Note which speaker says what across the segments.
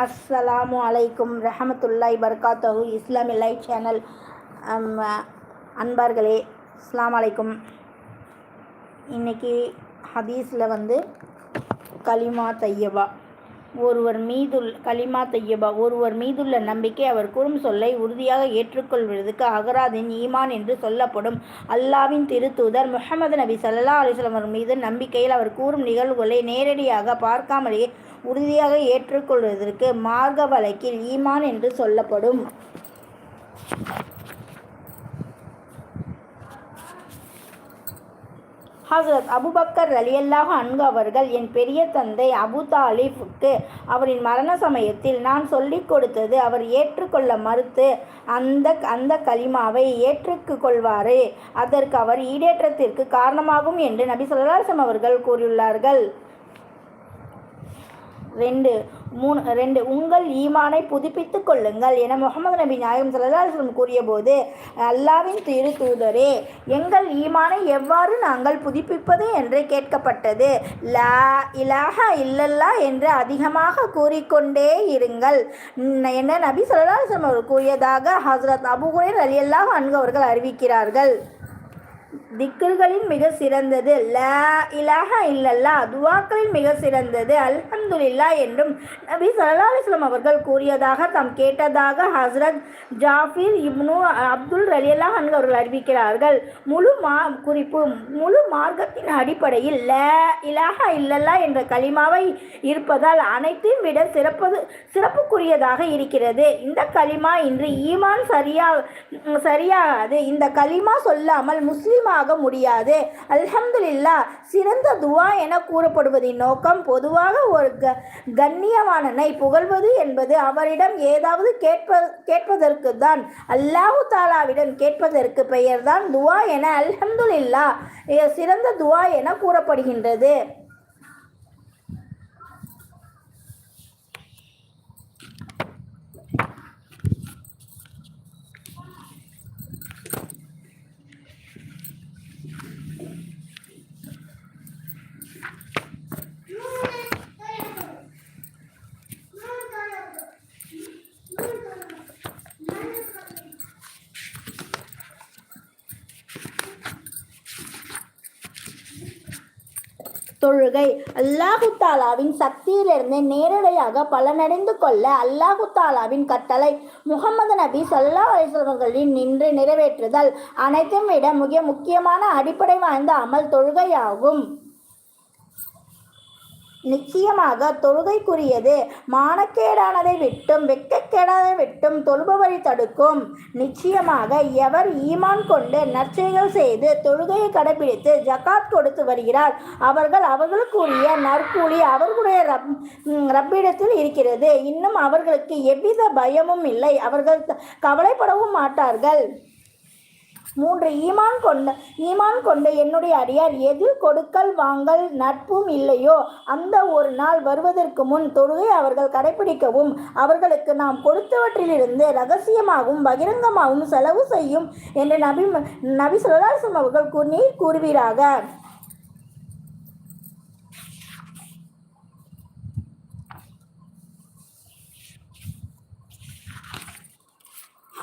Speaker 1: அஸ்ஸலாமு அலைக்கும் ரஹமத்துல்லாய் பர்காத்தஹு. இஸ்லாமிக் லைட் சேனல் அன்பார்களே அஸ்லாம் அலைக்கும். இன்னைக்கு ஹதீஸில் வந்து கலிமா தையபா. ஒருவர் மீதுள் கலிமா தையபா. ஒருவர் மீதுள்ள நம்பிக்கை அவர் கூறும் சொல்லை உறுதியாக ஏற்றுக்கொள்வதற்கு அகராதின் ஈமான் என்று சொல்லப்படும் அல்லாவின் திருத்தூதர் முகமது நபி சல்லா அலைஹி மீது நம்பிக்கையில் அவர் கூறும் நிகழ்வுகளை நேரடியாக பார்க்காமலேயே உறுதியாக ஏற்றுக்கொள்வதற்கு மார்க்க வழக்கில் ஈமான் என்று சொல்லப்படும். ஹசரத் அபுபக்கர் ரலியல்லாஹு அன்கு அவர்கள் என் பெரிய தந்தை அபு தாலிஃபுக்கு அவரின் மரண சமயத்தில் நான் சொல்லிக் கொடுத்தது அவர் ஏற்றுக்கொள்ள மறுத்து அந்த அந்த கலிமாவை ஏற்றுக்கு கொள்வாரே. அதற்கு அவர் ஈடேற்றத்திற்கு காரணமாகும் என்று நபி சொல்லாசம் அவர்கள் கூறியுள்ளார்கள். ரெண்டு மூணு ரெண்டு உங்கள் ஈமானை புதுப்பித்துக் கொள்ளுங்கள். என முகமது நபி நாயகம் சல்லாஹம் கூறியபோது அல்லாவின் திரு தூதரே எங்கள் ஈமானை எவ்வாறு நாங்கள் புதுப்பிப்பது? என்று கேட்கப்பட்டது. லா இலாஹா இல்லல்லா என்று அதிகமாக கூறிக்கொண்டே இருங்கள். என்ன என நபி சல்லாஹம் அவர் கூறியதாக ஹசரத் அபுகுரேர் அலி அல்லாஹ் அன்கு அவர்கள் அறிவிக்கிறார்கள். திக்ருகளின் மிக சிறந்தது. ல இலாக இல்லல்லா துவாக்களின் மிக சிறந்தது. அல்ஹம்துலில்லா என்றும் நபி சல்லா அலிஸ்லாம் அவர்கள் கூறியதாக தாம் கேட்டதாக ஹஸ்ரத் ஜாஃபிர் இப்னு அப்துல் ரலியல்லா அன்ஹு அவர்கள் அறிவிக்கிறார்கள். முழு மா குறிப்பு முழு மார்க்கத்தின் அடிப்படையில் ல இலாக இல்லல்லா என்ற கலிமாவை இருப்பதால் அனைத்தையும் விட சிறப்பது சிறப்புக்குரியதாக இருக்கிறது. இந்த கலிமா இன்று ஈமான் சரியா சரியாகாது. இந்த கலிமா சொல்லாமல் முஸ்லீம் முஸ்லீமாக முடியாது. அல்ஹம்துல்லா சிறந்த துவா என கூறப்படுவதின் நோக்கம் பொதுவாக ஒரு க கண்ணியவானனை புகழ்வது என்பது அவரிடம் ஏதாவது கேட்ப கேட்பதற்கு தான் அல்லாஹு தாலாவிடம் கேட்பதற்கு பெயர்தான் துவா என அல்ஹம்துல்லா சிறந்த துவா என கூறப்படுகின்றது. தொழுகை அல்லாஹு தாலாவின் சக்தியிலிருந்து நேரடியாக பலனடைந்து கொள்ள அல்லாஹு தாலாவின் கட்டளை. முகமது நபி சல்லா அலிஸ்வர்களின் நின்று நிறைவேற்றுதல் அனைத்தும் விட மிக முக்கியமான அடிப்படை வாய்ந்த அமல் தொழுகையாகும். நிச்சயமாக தொழுகைக்குரியது. மானக்கேடானதை விட்டும் வெட்கக்கேடானதை விட்டும் தொழுபவரை தடுக்கும். நிச்சயமாக எவர் ஈமான் கொண்டு நற்செய்கள் செய்து தொழுகையை கடைபிடித்து ஜகாத் கொடுத்து வருகிறார் அவர்கள் அவர்களுக்குரிய நற்கூலி அவர்களுடைய ரப் ரப்பிடத்தில் இருக்கிறது. இன்னும் அவர்களுக்கு எவ்வித பயமும் இல்லை. அவர்கள் கவலைப்படவும் மாட்டார்கள். மூன்று ஈமான் கொண்ட ஈமான் கொண்ட என்னுடைய அடியார் எதில் கொடுக்கல் வாங்கல் நட்பும் இல்லையோ அந்த ஒரு நாள் வருவதற்கு முன் தொழுகை அவர்கள் கடைபிடிக்கவும் அவர்களுக்கு நாம் கொடுத்தவற்றிலிருந்து ரகசியமாகவும் பகிரங்கமாகவும் செலவு செய்யும் என்று நபி நபி சொல்லாசம் அவர்கள் கூறி கூறுவீராக.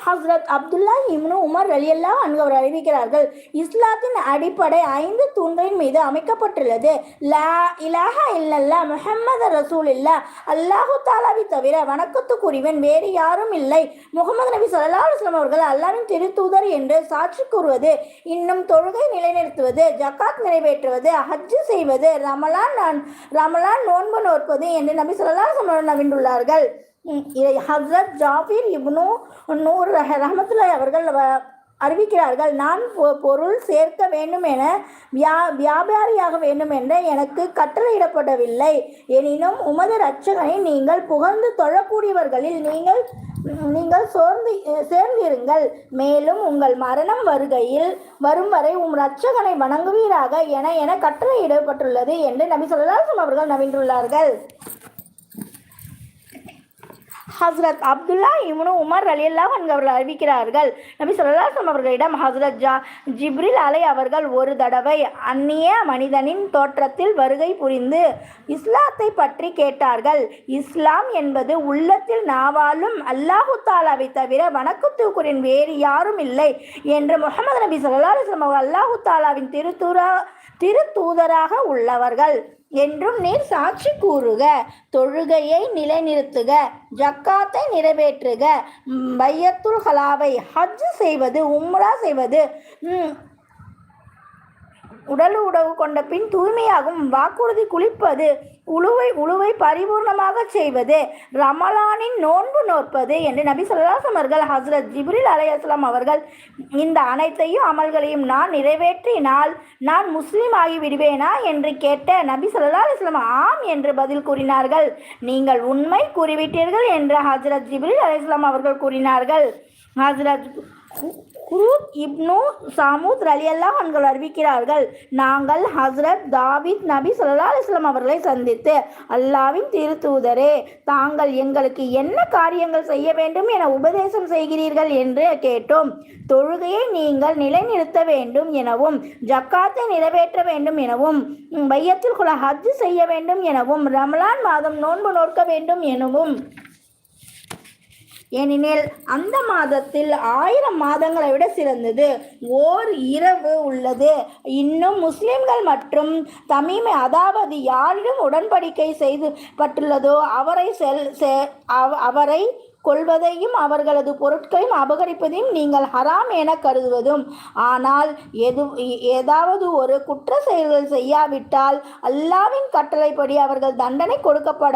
Speaker 1: ஹஸ்ரத் அப்துல்லா இம்னு உமர் ரலியல்லா அவர் அறிவிக்கிறார்கள் இஸ்லாத்தின் அடிப்படை ஐந்து தூண்களின் மீது அமைக்கப்பட்டுள்ளது. லா இலாஹா இல்லல்லா முஹம்மது ரசூல் இல்லா அல்லாஹு தாலாவை தவிர வணக்கத்துக்குரியவன் வேறு யாரும் இல்லை. முகமது நபி சல்லா அலுவலம் அவர்கள் அல்லாவின் திருத்தூதர் என்று சாட்சி கூறுவது இன்னும் தொழுகை நிலைநிறுத்துவது ஜக்காத் நிறைவேற்றுவது ஹஜ்ஜு செய்வது ரமலான் நான் ரமலான் நோன்பு நோற்பது என்று நபி ஸல்லல்லாஹு அலைஹி நவிந்துள்ளார்கள் நவிண்டுள்ளார்கள் இதை ஹஸ்ரத் ஜாஃபிர் இப்னு நூர் ரஹ- அவர்கள் வ- அறிவிக்கிறார்கள். நான் பொ- பொருள் சேர்க்க வேண்டும் என வியா வியாபாரியாக வேண்டும் என்ற எனக்கு கட்டளையிடப்படவில்லை. எனினும் உமது ரட்சகனை நீங்கள் புகழ்ந்து தொழக்கூடியவர்களில் நீங்கள் நீங்கள் சோர்ந்து சேர்ந்திருங்கள். மேலும் உங்கள் மரணம் வருகையில் வரும் வரை உம் ரட்சகனை வணங்குவீராக என என கட்டளையிடப்பட்டுள்ளது என்று நபி சொல்லாசம் அவர்கள் நவின்றுள்ளார்கள் ஹஸ்ரத் அப்துல்லா இவனு உமர் அலியல்லாஹ் அவர்கள் அறிவிக்கிறார்கள். நபி சொல்லாசம் அவர்களிடம் ஹஸ்ரத் ஜா ஜிப்ரில் அலை அவர்கள் ஒரு தடவை அந்நிய மனிதனின் தோற்றத்தில் வருகை புரிந்து இஸ்லாத்தை பற்றி கேட்டார்கள். இஸ்லாம் என்பது உள்ளத்தில் நாவாலும் அல்லாஹு தாலாவை தவிர வணக்கத்துக்குரின் வேறு யாரும் இல்லை என்று முகமது நபி சொல்லா அலுவலம் அவர்கள் அல்லாஹு தாலாவின் திருத்தூரா திருத்தூதராக உள்ளவர்கள். என்றும் நீர் சாட்சி கூறுக. தொழுகையை நிலைநிறுத்துக. ஜக்காத்தை நிறைவேற்றுக. பையத்துல் ஹலாவை ஹஜ் செய்வது உம்ரா செய்வது உடல் உடவு கொண்ட பின் தூய்மையாகும். வாக்குறுதி குளிப்பது உழுவை உழுவை பரிபூர்ணமாக செய்வது ரமலானின் நோன்பு நோற்பது என்று நபி சொல்லாசம் அவர்கள் ஹஸ்ரத் ஜிப்ரில் அலையாஸ்லாம் அவர்கள் இந்த அனைத்தையும் அமல்களையும் நான் நிறைவேற்றினால் நான் முஸ்லீம் ஆகி விடுவேனா என்று கேட்ட நபி சொல்லா அலிஸ்லாம் ஆம் என்று பதில் கூறினார்கள். நீங்கள் உண்மை கூறிவிட்டீர்கள் என்று ஹசரத் ஜிப்ரில் அலையாஸ்லாம் அவர்கள் கூறினார்கள். ஹசரத் குரூத் இப்னு சாமூத் ரலியல்லா அவர்கள் அறிவிக்கிறார்கள். நாங்கள் ஹஸ்ரத் தாவித் நபி ஸல்லல்லாஹு அலைஹி அவர்களை சந்தித்து அல்லாவின் திருத்தூதரே தாங்கள் எங்களுக்கு என்ன காரியங்கள் செய்ய வேண்டும் என உபதேசம் செய்கிறீர்கள் என்று கேட்டோம். தொழுகையை நீங்கள் நிலைநிறுத்த வேண்டும் எனவும் ஜக்காத்தை நிறைவேற்ற வேண்டும் எனவும் வையத்தில் குல ஹஜ் செய்ய வேண்டும் எனவும் ரமலான் மாதம் நோன்பு நோக்க வேண்டும் எனவும். ஏனெனில் அந்த மாதத்தில் ஆயிரம் மாதங்களை விட சிறந்தது. ஓர் இரவு உள்ளது. இன்னும் முஸ்லிம்கள் மற்றும் தமிமை அதாவது யாரிடம் உடன்படிக்கை செய்து பட்டுள்ளதோ அவரை செல் செ- அவ- அவரை கொள்வதையும் அவர்களது பொருட்களையும் அபகரிப்பதையும் நீங்கள் ஹராம் என கருதுவதும். ஆனால் எது ஏதாவது ஒரு குற்ற செயல்கள் செய்யாவிட்டால் அல்லாவின் கட்டளைப்படி அவர்கள் தண்டனை கொடுக்கப்பட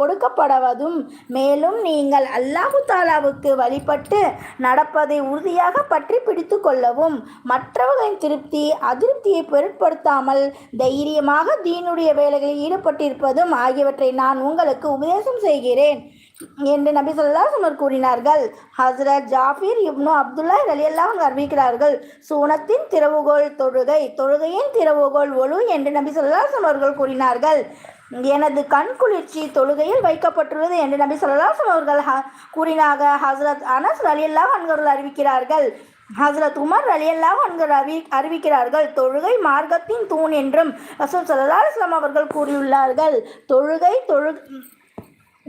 Speaker 1: கொடுக்கப்படுவதும். மேலும் நீங்கள் அல்லாஹு தாலாவுக்கு வழிபட்டு நடப்பதை உறுதியாக பற்றி பிடித்து கொள்ளவும் மற்றவர்களின் திருப்தி அதிருப்தியை பொருட்படுத்தாமல் தைரியமாக தீனுடைய வேலைகளில் ஈடுபட்டிருப்பதும் ஆகியவற்றை நான் உங்களுக்கு உபதேசம் செய்கிறேன். என்று நபி சொல்லா அலைஹி கூறினார்கள். ஹஸ்ரத் ஜாஃபிர் இப்னு அப்துல்லா ரலியல்லாஹு அறிவிக்கிறார்கள் சூனத்தின் திறவுகோல் தொழுகை தொழுகையின் திறவுகோல் ஒழு என்று நபி சொல்லா அலைஹி அவர்கள் கூறினார்கள். எனது கண் குளிர்ச்சி தொழுகையில் வைக்கப்பட்டுள்ளது என்று நபி ஸல்லல்லாஹு அலைஹி அவர்கள் ஹ- கூறினாக ஹஸ்ரத் அனஸ் அலியல்லா அன்கர்கள் அறிவிக்கிறார்கள். ஹஸ்ரத் உமர் ரலியல்லாஹு அன்கர் அறிவி அறிவிக்கிறார்கள் தொழுகை மார்க்கத்தின் தூண் என்றும் ரசூல் சல்லா இஸ்லாம் அவர்கள் கூறியுள்ளார்கள். தொழுகை தொழு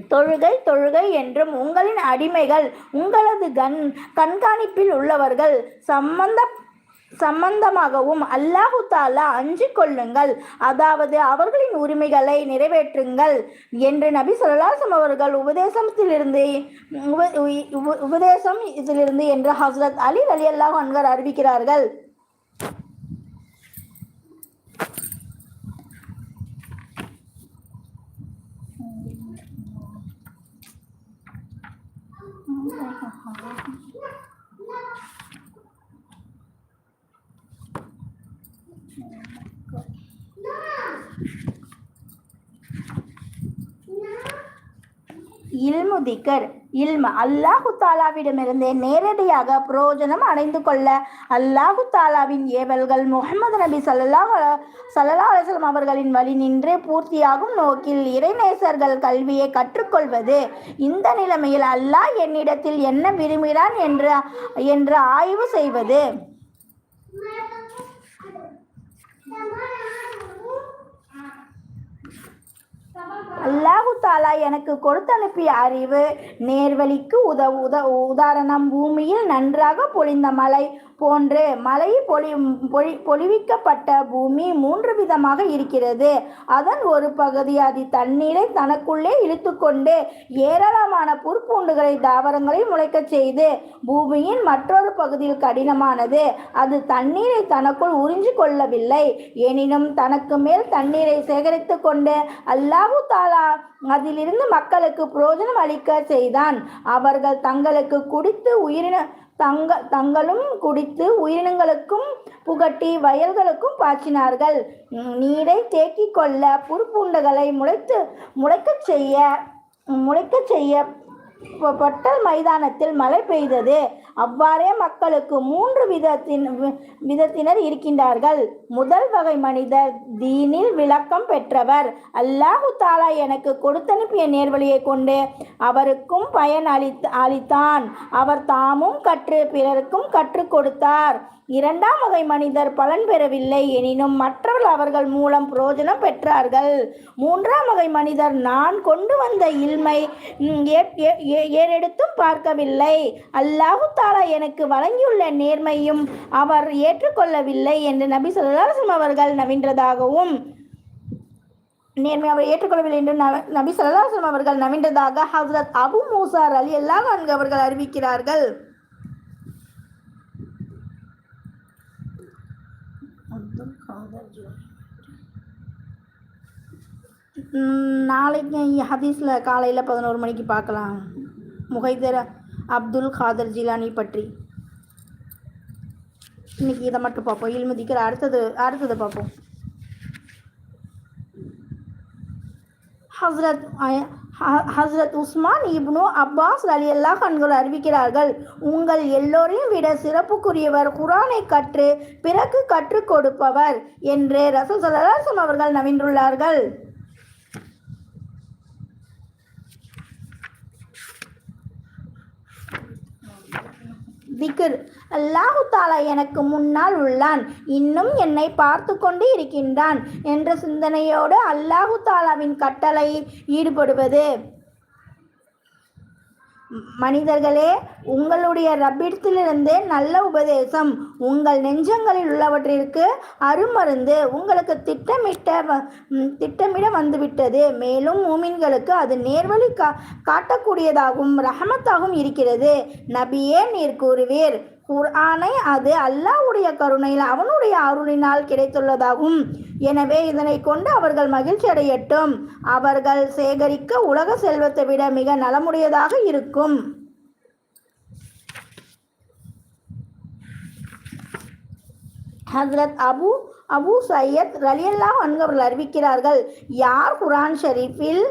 Speaker 1: தொழுகை தொழுகை என்றும் உங்களின் அடிமைகள் உங்களது கண் கண்காணிப்பில் உள்ளவர்கள் சம்பந்த சம்பந்தமாகவும் அல்லாஹு தாலா அஞ்சு கொள்ளுங்கள். அதாவது அவர்களின் உரிமைகளை நிறைவேற்றுங்கள் என்று நபி சொல்லாசம் அவர்கள் உபதேசத்திலிருந்து உப- உபதேசம் இதிலிருந்து என்று ஹஸ்ரத் அலி அலி அல்லாஹ் அன்வர் அறிவிக்கிறார்கள். இல்மு இல்முதிகர் இல்ம அல்லாஹு தாலாவிடமிருந்தே நேரடியாக பிரயோஜனம் அடைந்து கொள்ள அல்லாஹு தாலாவின் ஏவல்கள் முகமது நபி சல்லல்லாஹ் சல்லா அலுவலம் அவர்களின் வழி நின்று பூர்த்தியாகும் நோக்கில் இறைநேசர்கள் கல்வியை கற்றுக்கொள்வது. இந்த நிலைமையில் அல்லாஹ் என்னிடத்தில் என்ன விரும்பினான் என்று என்று ஆய்வு செய்வது. அல்லாஹு தாலா எனக்கு கொடுத்தனுப்பிய அறிவு நேர்வழிக்கு உதவு உத உதாரணம் பூமியில் நன்றாக பொழிந்த மலை போன்று மலை பொழி பொழி பொழிவிக்கப்பட்ட பூமி மூன்று விதமாக இருக்கிறது. அதன் ஒரு பகுதி அது தண்ணீரை தனக்குள்ளே இழுத்துக்கொண்டு ஏராளமான புற்பூண்டுகளை தாவரங்களை முளைக்கச் செய்து பூமியின் மற்றொரு பகுதியில் கடினமானது. அது தண்ணீரை தனக்குள் உறிஞ்சு கொள்ளவில்லை. எனினும் தனக்கு மேல் தண்ணீரை சேகரித்து கொண்டு அல்லாஹு தாலா அதிலிருந்து மக்களுக்கு புரோஜனம் அளிக்க செய்தான். அவர்கள் தங்களுக்கு குடித்து உயிரின தங்க தங்களும் குடித்து உயிரினங்களுக்கும் புகட்டி வயல்களுக்கும் பாய்ச்சினார்கள். நீரை தேக்கிக் கொள்ள புற்பூண்டுகளை முளைத்து முளைக்கச் செய்ய முளைக்கச் செய்ய பொட்டல் மைதானத்தில் மழை பெய்தது. அவ்வாறே மக்களுக்கு மூன்று விதத்தின் வி- விதத்தினர் இருக்கின்றார்கள். முதல் வகை மனிதர் தீனில் விளக்கம் பெற்றவர். அல்லாஹு தாலா எனக்கு கொடுத்தனுப்பிய நேர்வழியை கொண்டு அவருக்கும் பயன் அளித் அளித்தான். அவர் தாமும் கற்று பிறருக்கும் கற்றுக் கொடுத்தார். இரண்டாம் வகை மனிதர் பலன் பெறவில்லை. எனினும் மற்றவர்கள் அவர்கள் மூலம் புரோஜனம் பெற்றார்கள். மூன்றாம் வகை மனிதர் நான் கொண்டு வந்த இல்மை ஏ- ஏறெடுத்தும் பார்க்கவில்லை. அல்லாஹு தாலா எனக்கு வழங்கியுள்ள நேர்மையும் அவர் ஏற்றுக்கொள்ளவில்லை என்று நபி சொல்லாசம் அவர்கள் நவின்றதாகவும் நேர்மை அவர் ஏற்றுக்கொள்ளவில்லை என்று நபி சொல்லாசம் அவர்கள் நவின்றதாக ஹசரத் அபு மூசார் அலி அல்லாஹ் அவர்கள் அறிவிக்கிறார்கள் ம், நாளைக்கு ஹதீஸில் காலையில் பதினோரு மணிக்கு பார்க்கலாம். முகைதர் அப்துல் காதர் ஜிலானி பற்றி. இன்னைக்கு இதை மட்டும் பார்ப்போம். இல்முதிக்கிற அடுத்தது அடுத்தது பார்ப்போம். ஹஸ்ரத் ஹ- ஹஸ்ரத் உஸ்மான் இப்னு அப்பாஸ் அலி அல்லாஹ் கண்கள் அறிவிக்கிறார்கள் உங்கள் எல்லோரையும் விட சிறப்புக்குரியவர் குரானை கற்று பிறகு கற்றுக் கொடுப்பவர் என்று ரசூல் சல்லாசம் அவர்கள் நவின்றுள்ளார்கள். திக்ர். அல்லாஹு தாலா எனக்கு முன்னால் உள்ளான். இன்னும் என்னை பார்த்து கொண்டு இருக்கின்றான் என்ற சிந்தனையோடு அல்லாஹு தாலாவின் கட்டளையில் ஈடுபடுவது. மனிதர்களே உங்களுடைய ரப்பிடத்திலிருந்து நல்ல உபதேசம் உங்கள் நெஞ்சங்களில் உள்ளவற்றிற்கு அருமருந்து உங்களுக்கு திட்டமிட்ட வ- திட்டமிட வந்துவிட்டது. மேலும் மூமின்களுக்கு அது நேர்வழி கா காட்டக்கூடியதாகவும் ரஹமத்தாகவும் இருக்கிறது. நபியே நீர் கூறுவீர். குர்ஆனை அது அல்லாஹ்வுடைய கருணையில் அவனுடைய அருளினால் கிடைத்துள்ளதாகும். எனவே இதனை கொண்டு அவர்கள் மகிழ்ச்சி அடையட்டும். அவர்கள் சேகரிக்க உலக செல்வத்தை விட மிக நலமுடையதாக இருக்கும். ஹஸ்ரத் அபு அபு சையத் ரலியல்லா அன்கவர்கள் அறிவிக்கிறார்கள் யார் குரான் ஷெரீஃபில்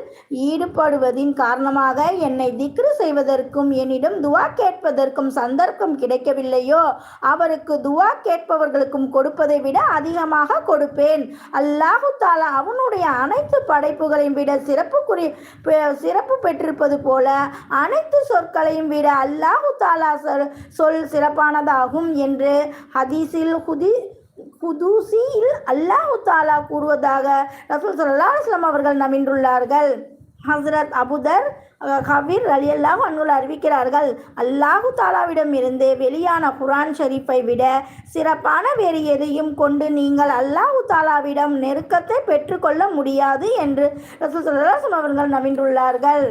Speaker 1: ஈடுபடுவதின் காரணமாக என்னை திக்ரு செய்வதற்கும் என்னிடம் துவா கேட்பதற்கும் சந்தர்ப்பம் கிடைக்கவில்லையோ அவருக்கு துவா கேட்பவர்களுக்கும் கொடுப்பதை விட அதிகமாக கொடுப்பேன். அல்லாஹு தாலா அவனுடைய அனைத்து படைப்புகளையும் விட சிறப்புக்குரிய பெ- சிறப்பு பெற்றிருப்பது போல அனைத்து சொற்களையும் விட அல்லாஹு தாலா சொல் சொல் சிறப்பானதாகும் என்று ஹதீஸில் குதி குதூசியில் அல்லாஹு தாலா கூறுவதாக ரசூல் சல்லா அலுவலாம் அவர்கள் நம்பின்றுள்ளார்கள். ஹஸ்ரத் அபுதர் கபீர் அலி அல்லாஹ் அன்குல் அறிவிக்கிறார்கள் அல்லாஹு தாலாவிடம் இருந்து வெளியான குரான் ஷரீஃபை விட சிறப்பான வேறு எதையும் கொண்டு நீங்கள் அல்லாஹு தாலாவிடம் நெருக்கத்தை பெற்றுக்கொள்ள முடியாது என்று ரசூல் சல்லா அவர்கள் நம்பின்றுள்ளார்கள்.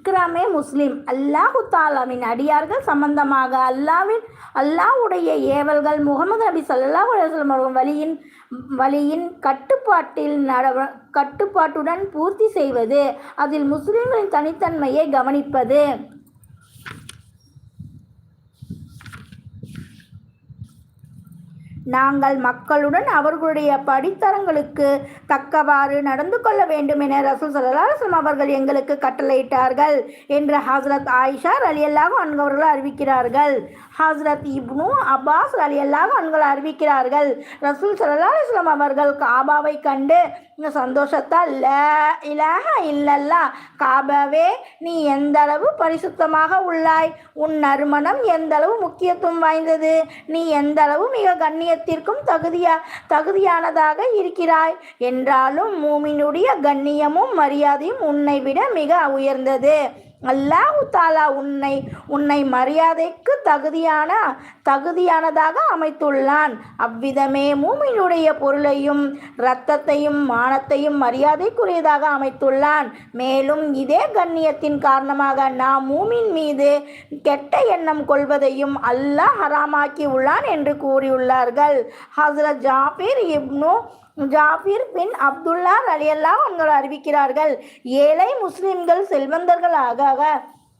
Speaker 1: இக்ராமே முஸ்லீம். அல்லாஹு தாலாவின் அடியார்கள் சம்பந்தமாக அல்லாவின் அல்லாஹ்வுடைய ஏவல்கள் முகமது நபி சல்லாஹ் அலுவலம் அவர்கள் வழியின் வழியின் கட்டுப்பாட்டில் நடவ கட்டுப்பாட்டுடன் பூர்த்தி செய்வது அதில் முஸ்லிம்களின் தனித்தன்மையை கவனிப்பது. நாங்கள் மக்களுடன் அவர்களுடைய படித்தரங்களுக்கு தக்கவாறு நடந்து கொள்ள வேண்டும் என ரசூல் ஸல்லல்லாஹு அவர்கள் எங்களுக்கு கட்டளையிட்டார்கள் என்று ஹசரத் ஆயிஷா ரலியல்லாஹு அன்ஹு அவர்கள் அறிவிக்கிறார்கள். ஹசரத் இப்னு அப்பாஸ் ரலியல்லாஹு அன்ஹு அறிவிக்கிறார்கள். ரசூல் ஸல்லல்லாஹு அவர்கள் காபாவை கண்டு இந்த சந்தோஷத்தால் ல இலக இல்லல்லா. காபவே நீ எந்த அளவு பரிசுத்தமாக உள்ளாய்? உன் நறுமணம் எந்த அளவு முக்கியத்துவம் வாய்ந்தது? நீ எந்த அளவு மிக கண்ணியத்திற்கும் தகுதியா தகுதியானதாக இருக்கிறாய்? என்றாலும் மூமினுடைய கண்ணியமும் மரியாதையும் உன்னை விட மிக உயர்ந்தது. அல்லாஹு தாலா உன்னை உன்னை மரியாதைக்கு தகுதியான தகுதியானதாக அமைத்துள்ளான். அவ்விதமே மூமினுடைய பொருளையும் இரத்தத்தையும் மானத்தையும் மரியாதைக்குரியதாக அமைத்துள்ளான். மேலும் இதே கண்ணியத்தின் காரணமாக நாம் மூமின் மீது கெட்ட எண்ணம் கொள்வதையும் அல்லாஹ் ஹராமாக்கி உள்ளான் என்று கூறியுள்ளார்கள். ஹஸ்ரத் ஜாபீர் இப்னு ஜாபீர் பின் அப்துல்லா அலியல்லா அவர்கள் அறிவிக்கிறார்கள். ஏழை முஸ்லிம்கள் செல்வந்தர்களாக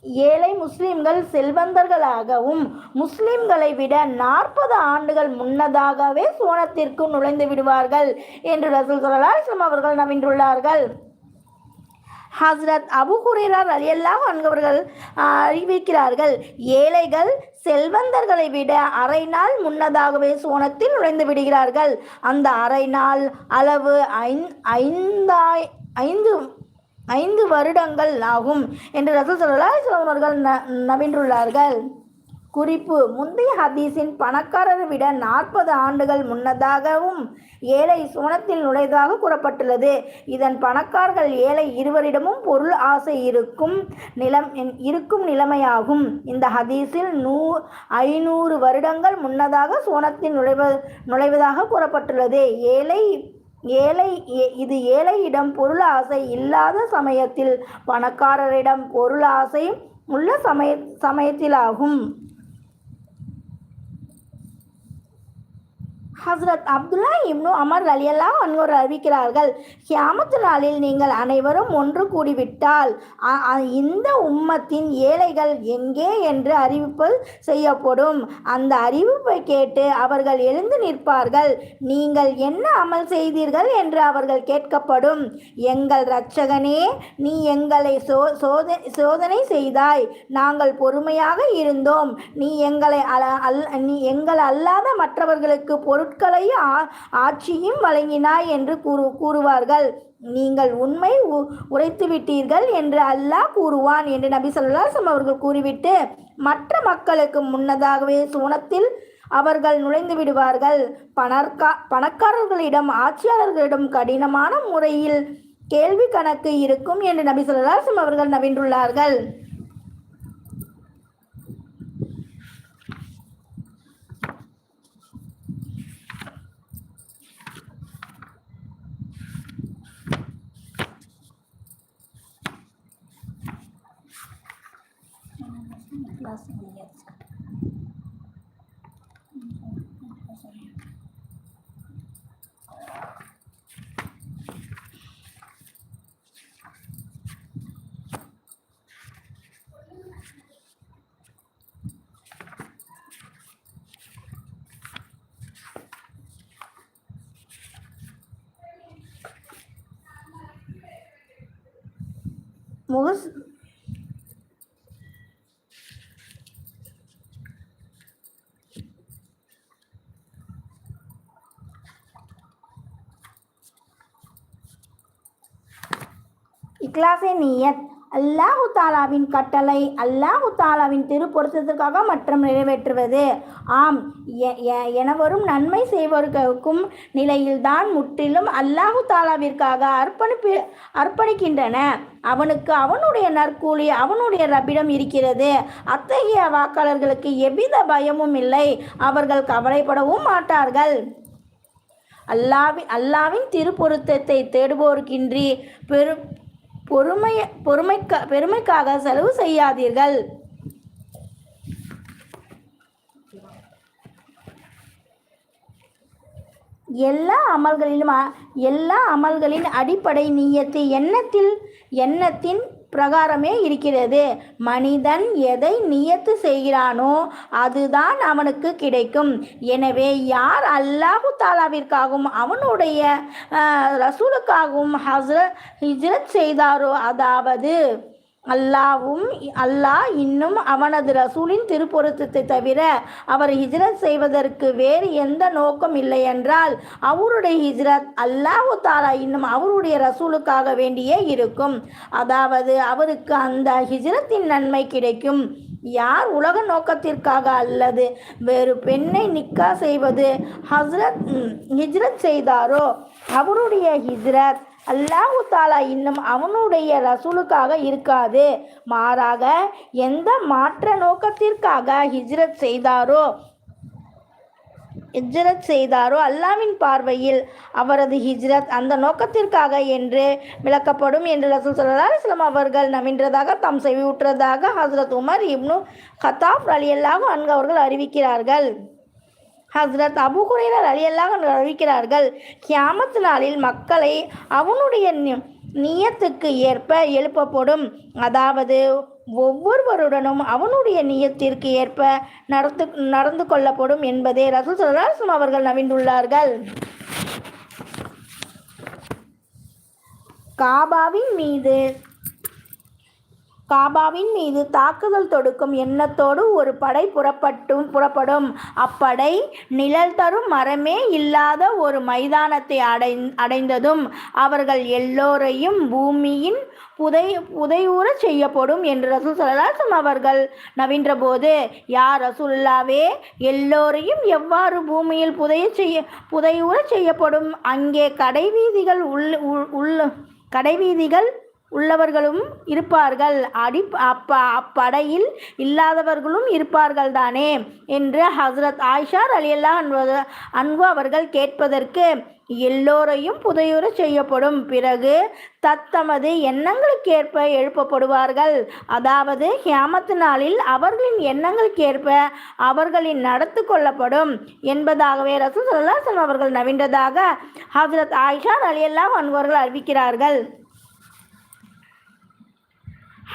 Speaker 1: ஏழை முஸ்லிம்கள் செல்வந்தர்களாகவும் முஸ்லிம்களை விட நாற்பது ஆண்டுகள் முன்னதாகவே சோனத்திற்கு நுழைந்து விடுவார்கள் என்று ரசூல் ஸல்லல்லாஹு அலைஹி அவர்கள் நவீன்றுள்ளார்கள் ஹஸ்ரத் அபு குரேரார் அலியல்லாஹ் அன்கவர்கள் அறிவிக்கிறார்கள் ஏழைகள் செல்வந்தர்களை விட அரை நாள் முன்னதாகவே சோனத்தில் நுழைந்து விடுகிறார்கள். அந்த அரை நாள் அளவு ஐந் ஐந்தாய் ஐந்து ஐந்து வருடங்கள் ஆகும் என்று ரசூல் ஸல்லல்லாஹு அலைஹி அவர்கள் ந நவின்றுள்ளார்கள் குறிப்பு முந்தைய ஹதீஸின் பணக்காரரை விட நாற்பது ஆண்டுகள் முன்னதாகவும் ஏழை சோனத்தில் நுழைந்ததாக கூறப்பட்டுள்ளது. இதன் பணக்காரர்கள் ஏழை இருவரிடமும் பொருள் ஆசை இருக்கும் நிலம் இருக்கும் நிலைமையாகும். இந்த ஹதீஸில் நூ ஐநூறு வருடங்கள் முன்னதாக சோனத்தில் நுழைவ நுழைவதாக கூறப்பட்டுள்ளது. ஏழை ஏழை ஏ- இது ஏழையிடம் பொருள் ஆசை இல்லாத சமயத்தில் பணக்காரரிடம் பொருள் ஆசை உள்ள சமய சமயத்திலாகும். ஹஸ்ரத் அப்துல்லா இப்னு அமர் அலியல்லா அன்வர் அறிவிக்கிறார்கள் கியாமத்து நாளில் நீங்கள் அனைவரும் ஒன்று கூடிவிட்டால் இந்த உம்மத்தின் ஏழைகள் எங்கே? என்று அறிவிப்பு செய்யப்படும். அந்த அறிவிப்பை கேட்டு அவர்கள் எழுந்து நிற்பார்கள். நீங்கள் என்ன அமல் செய்தீர்கள்? என்று அவர்கள் கேட்கப்படும். எங்கள் இரட்சகனே நீ எங்களை சோ சோத சோதனை செய்தாய். நாங்கள் பொறுமையாக இருந்தோம். நீ எங்களை அல அல் நீ எங்கள் அல்லாத மற்றவர்களுக்கு பொருட்களை ஆ- ஆட்சியும் வழங்கினாய் என்று கூறு கூறுவார்கள். நீங்கள் உண்மை உ- உரைத்துவிட்டீர்கள் என்று அல்லாஹ் கூறுவான் என்று நபி சொல்லாசம் அவர்கள் கூறிவிட்டு மற்ற மக்களுக்கு முன்னதாகவே சூனத்தில் அவர்கள் நுழைந்து விடுவார்கள். பணர்கா பணக்காரர்களிடம் ஆட்சியாளர்களிடம் கடினமான முறையில் கேள்வி கணக்கு இருக்கும் என்று நபி சொல்லாசம் அவர்கள் நவின்றுள்ளார்கள். இக்லாசே நியத். அல்லாஹு தாலாவின் கட்டளை அல்லாஹு தாலாவின் திருப்பொருத்தத்திற்காக மற்றும் நிறைவேற்றுவது. ஆம் எ- எ- எனவரும் நன்மை செய்வோருக்கும் நிலையில்தான் முற்றிலும் அல்லாஹு தாலாவிற்காக அர்ப்பணிப்பு அர்ப்பணிக்கின்றன. அவனுக்கு அவனுடைய நற்கூலி அவனுடைய ரப்பிடம் இருக்கிறது. அத்தகைய வாக்காளர்களுக்கு எவ்வித பயமும் இல்லை. அவர்கள் கவலைப்படவும் மாட்டார்கள். அல்லாவி அல்லாவின் திருப்பொருத்தத்தை தேடுவோருக்கின்றி பெரு பொறுமை பொறுமைக்க பெருமைக்காக செலவு செய்யாதீர்கள். எல்லா அமல்களிலும் எல்லா அமல்களின் அடிப்படை நீயத்து எண்ணத்தில் எண்ணத்தின் பிரகாரமே இருக்கிறது. மனிதன் எதை நியத்து செய்கிறானோ அதுதான் அவனுக்கு கிடைக்கும். எனவே யார் அல்லாஹு தாலாவிற்காகவும் அவனுடைய ரசூலுக்காகவும் ஹஸ்ர ஹிஜ்ரத் செய்தாரோ அதாவது அல்லாவும் அல்லாஹ் இன்னும் அவனது ரசூலின் திருப்பொருத்தத்தை தவிர அவர் ஹிஜ்ரத் செய்வதற்கு வேறு எந்த நோக்கம் இல்லை என்றால் அவருடைய ஹிஜ்ரத் அல்லாஹு தாலா இன்னும் அவருடைய ரசூலுக்காக வேண்டியே இருக்கும். அதாவது அவருக்கு அந்த ஹிஜ்ரத்தின் நன்மை கிடைக்கும். யார் உலக நோக்கத்திற்காக அல்லது வேறு பெண்ணை நிக்கா செய்வது ஹஸ்ரத் ஹிஜ்ரத் செய்தாரோ அவருடைய ஹிஜ்ரத் அல்லாஹு தாலா இன்னும் அவனுடைய ரசூலுக்காக இருக்காது. மாறாக எந்த மாற்ற நோக்கத்திற்காக ஹிஜ்ரத் செய்தாரோ ஹிஜ்ரத் செய்தாரோ அல்லாவின் பார்வையில் அவரது ஹிஜ்ரத் அந்த நோக்கத்திற்காக என்று விளக்கப்படும் என்று ரசூல் சல்லா அலைஹி அவர்கள் நவின்றதாக தாம் செவியுற்றதாக ஹஸ்ரத் உமர் இப்னு ஹத்தாப் அலி அல்லாஹு அன்கு அவர்கள் அறிவிக்கிறார்கள். ஹஸ்ரத் அபு குரேரர் ரலியல்லாஹு அன்ஹு அறிவிக்கிறார்கள் கியாமத் நாளில் மக்களை அவனுடைய நியத்துக்கு ஏற்ப எழுப்பப்படும். அதாவது ஒவ்வொருவருடனும் அவனுடைய நியத்திற்கு ஏற்ப நடத்து நடந்து கொள்ளப்படும் என்பதே ரசூல் ஸல்லல்லாஹு அவர்கள் நவிந்துள்ளார்கள் காபாவின் மீது காபாவின் மீது தாக்குதல் தொடுக்கும் எண்ணத்தோடு ஒரு படை புறப்பட்டும் புறப்படும். அப்படை நிழல் தரும் மரமே இல்லாத ஒரு மைதானத்தை அடை அடைந்ததும் அவர்கள் எல்லோரையும் பூமியின் புதை புதையூற செய்யப்படும் என்று ரசூல் சலாசம் அவர்கள் நவின்றபோது யார் ரசூல்லாவே எல்லோரையும் எவ்வாறு பூமியில் புதைய செய்ய புதையூற செய்யப்படும்? அங்கே கடைவீதிகள் உள் உள்- உள்ள கடைவீதிகள் உள்ளவர்களும் இருப்பார்கள். அடி அப்ப அப்படையில் இல்லாதவர்களும் இருப்பார்கள் தானே என்று ஹஸ்ரத் ஆயிஷா அலியல்லா அன்பு அவர்கள் கேட்பதற்கு எல்லோரையும் புதையுற செய்யப்படும். பிறகு தத்தமது எண்ணங்களுக்கேற்ப எழுப்பப்படுவார்கள். அதாவது ஹியாமத்து நாளில் அவர்களின் எண்ணங்களுக்கேற்ப அவர்களின் நடத்து கொள்ளப்படும் என்பதாகவே ரசூல் சல்லாஹம் அவர்கள் நவீன்றதாக ஹஸ்ரத் ஆயிஷா அலியல்லா அன்பவர்கள் அறிவிக்கிறார்கள்.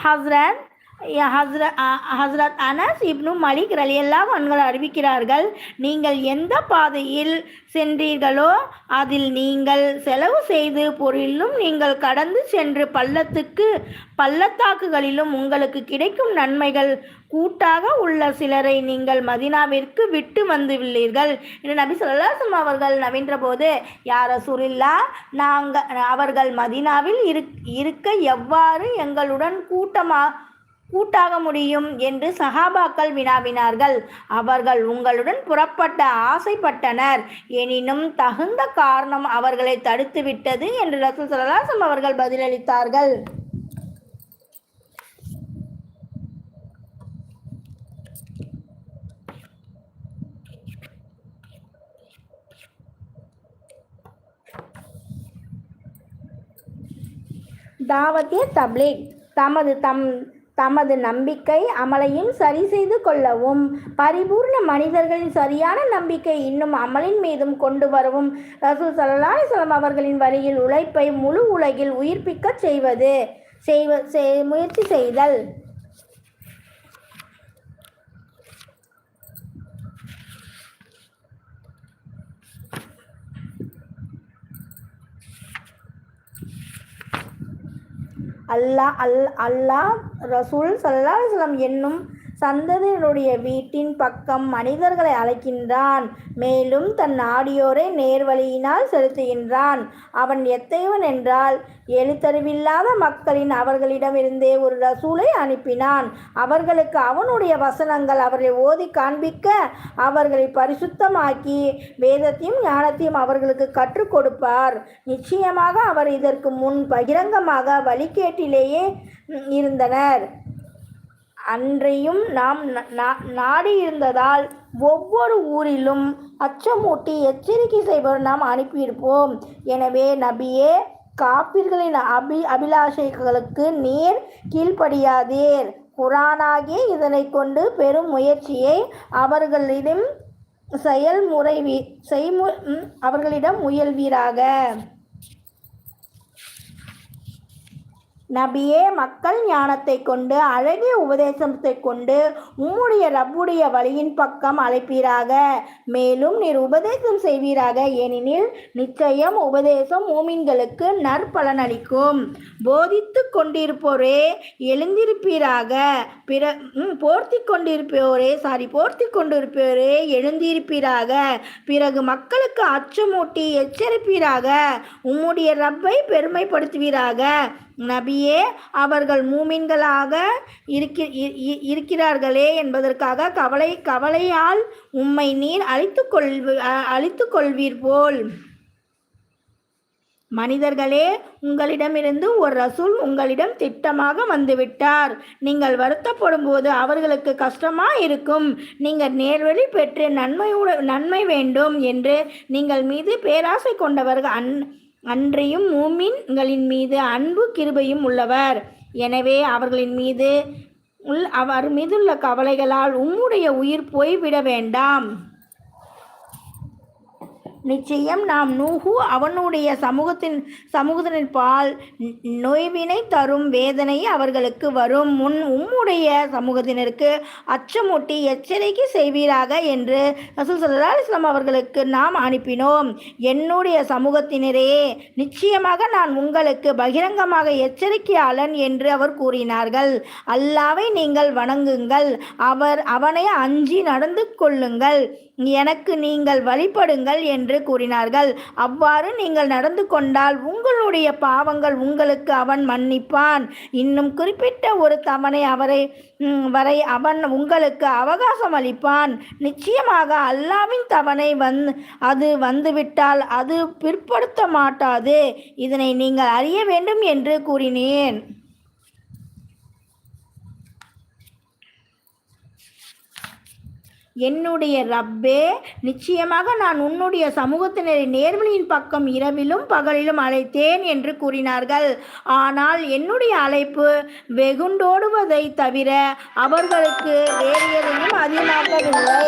Speaker 1: ஹஸ்ரத் ஹஸ்ரத் ஹஸ்ரத் அனஸ் இப்னு மலிக் ரலியல்லா அவர்கள் அறிவிக்கிறார்கள் நீங்கள் எந்த பாதையில் சென்றீர்களோ அதில் நீங்கள் செலவு செய்து பொருளிலும் நீங்கள் கடந்து சென்று பள்ளத்துக்கு பள்ளத்தாக்குகளிலும் உங்களுக்கு கிடைக்கும் நன்மைகள் கூட்டாக உள்ள சிலரை நீங்கள் மதினாவிற்கு விட்டு வந்துள்ளீர்கள் என்று நபி சொல்லாசம் அவர்கள் நவின்றபோது யார சுரில்லா நாங்கள் அவர்கள் மதினாவில் இருக் இருக்க எவ்வாறு எங்களுடன் கூட்டமாக கூட்டாக முடியும் என்று சஹாபாக்கள் வினாவினார்கள். அவர்கள் உங்களுடன் புறப்பட்ட ஆசைப்பட்டனர். எனினும் தகுந்த காரணம் அவர்களை தடுத்துவிட்டது என்று ரசூல் சலாசம் அவர்கள் பதிலளித்தார்கள். தாவத்திய தப்லீக். தமது தம் தமது நம்பிக்கை அமலையும் சரி செய்து கொள்ளவும். பரிபூர்ண மனிதர்களின் சரியான நம்பிக்கை இன்னும் அமலின் மீதும் கொண்டு வரவும். ரசூல் சல்லல்லாஹு அவர்களின் வழியில் உழைப்பை முழு உலகில் உயிர்ப்பிக்கச் செய்வது. செய்வ செய்- முயற்சி செய்தல். அல்லாஹ் அல் அல்லாஹ் ரசூல் சல்லாஹ் அலைஹி என்னும் சந்ததியினுடைய வீட்டின் பக்கம் மனிதர்களை அழைக்கின்றான். மேலும் தன் ஆடியோரை நேர்வழியினால் செலுத்துகின்றான். அவன் எத்தைவன் என்றால் எழுத்தறிவில்லாத மக்களின் அவர்களிடமிருந்தே ஒரு ரசூலை அனுப்பினான். அவர்களுக்கு அவனுடைய வசனங்கள் அவர்களை ஓதி காண்பிக்க அவர்களை பரிசுத்தமாக்கி வேதத்தையும் ஞானத்தையும் அவர்களுக்கு கற்றுக் கொடுப்பார். நிச்சயமாக அவர் இதற்கு முன் பகிரங்கமாக வழிகேட்டிலேயே இருந்தனர். அன்றையும் நாம் நா- இருந்ததால் ஒவ்வொரு ஊரிலும் அச்சமூட்டி எச்சரிக்கை செய்பவர் நாம் அனுப்பியிருப்போம். எனவே நபியே காப்பிர்களின் அபி அபிலாஷைகளுக்கு நீர் கீழ்ப்படியாதீர். குரானாகிய இதனை கொண்டு பெரும் முயற்சியை அவர்களிடம் செயல்முறை செய்மு அவர்களிடம் முயல்வீராக. நபியே மக்கள் ஞானத்தை கொண்டு அழகிய உபதேசத்தை கொண்டு உம்முடைய ரப்புடைய வழியின் பக்கம் அழைப்பீராக. மேலும் நீர் உபதேசம் செய்வீராக. ஏனெனில் நிச்சயம் உபதேசம் மூமின்களுக்கு நற்பலனளிக்கும் போதித்து கொண்டிருப்போரே எழுந்திருப்பீராக. பிற போர்த்தி கொண்டிருப்போரே சாரி போர்த்தி கொண்டிருப்போரே எழுந்திருப்பீராக. பிறகு மக்களுக்கு அச்சமூட்டி எச்சரிப்பீராக. உம்முடைய ரப்பை பெருமைப்படுத்துவீராக. நபியே அவர்கள் மூமின்களாக இருக்கி இ- இ- இருக்கிறார்களே என்பதற்காக கவலை கவலையால் உம்மை நீர் அழித்து கொள்வி அழித்து கொள்வீர் போல். மனிதர்களே உங்களிடமிருந்து ஒரு ரசூல் உங்களிடம் திட்டமாக வந்துவிட்டார். நீங்கள் வருத்தப்படும் போது அவர்களுக்கு கஷ்டமா இருக்கும் நீங்கள் நேர்வழி பெற்று நன்மையுட நன்மை வேண்டும் என்று நீங்கள் மீது பேராசை கொண்டவர்கள் அன் அன்றியும் மூமின்களின் மீது அன்பு கிருபையும் உள்ளவர். எனவே அவர்களின் மீது உள் அவர் மீதுள்ள கவலைகளால் உம்முடைய உயிர் போய்விட வேண்டாம். நிச்சயம் நாம் நூஹு அவனுடைய சமூகத்தின் சமூகத்தின் பால் நோய்வினை நொய்வினை தரும் வேதனை அவர்களுக்கு வரும். முன் உம்முடைய சமூகத்தினருக்கு அச்சமூட்டி எச்சரிக்கை செய்வீராக என்று ரசூல் சல்லா அலிஸ்லாம் அவர்களுக்கு நாம் அனுப்பினோம். என்னுடைய சமூகத்தினரே நிச்சயமாக நான் உங்களுக்கு பகிரங்கமாக எச்சரிக்கையாளன் என்று அவர் கூறினார்கள். அல்லாவை நீங்கள் வணங்குங்கள். அவர் அவனை அஞ்சி நடந்து கொள்ளுங்கள். எனக்கு நீங்கள் வழிபடுங்கள் என்று கூறினார்கள். அவ்வாறு நீங்கள் நடந்து கொண்டால் உங்களுடைய பாவங்கள் உங்களுக்கு அவன் மன்னிப்பான். இன்னும் குறிப்பிட்ட ஒரு தவணை அவரை வரை அவன் உங்களுக்கு அவகாசம் அளிப்பான். நிச்சயமாக அல்லாவின் தவணை வந் அது வந்துவிட்டால் அது பிற்படுத்த மாட்டாது இதனை நீங்கள் அறிய வேண்டும் என்று கூறினேன். என்னுடைய ரப்பே நிச்சயமாக நான் உன்னுடைய சமூகத்தினரை நேர்மலியின் பக்கம் இரவிலும் பகலிலும் அழைத்தேன் என்று கூறினார்கள். ஆனால் என்னுடைய அழைப்பு வெகுண்டோடுவதை தவிர அவர்களுக்கு வேறு எதையும் அதிகமாகவில்லை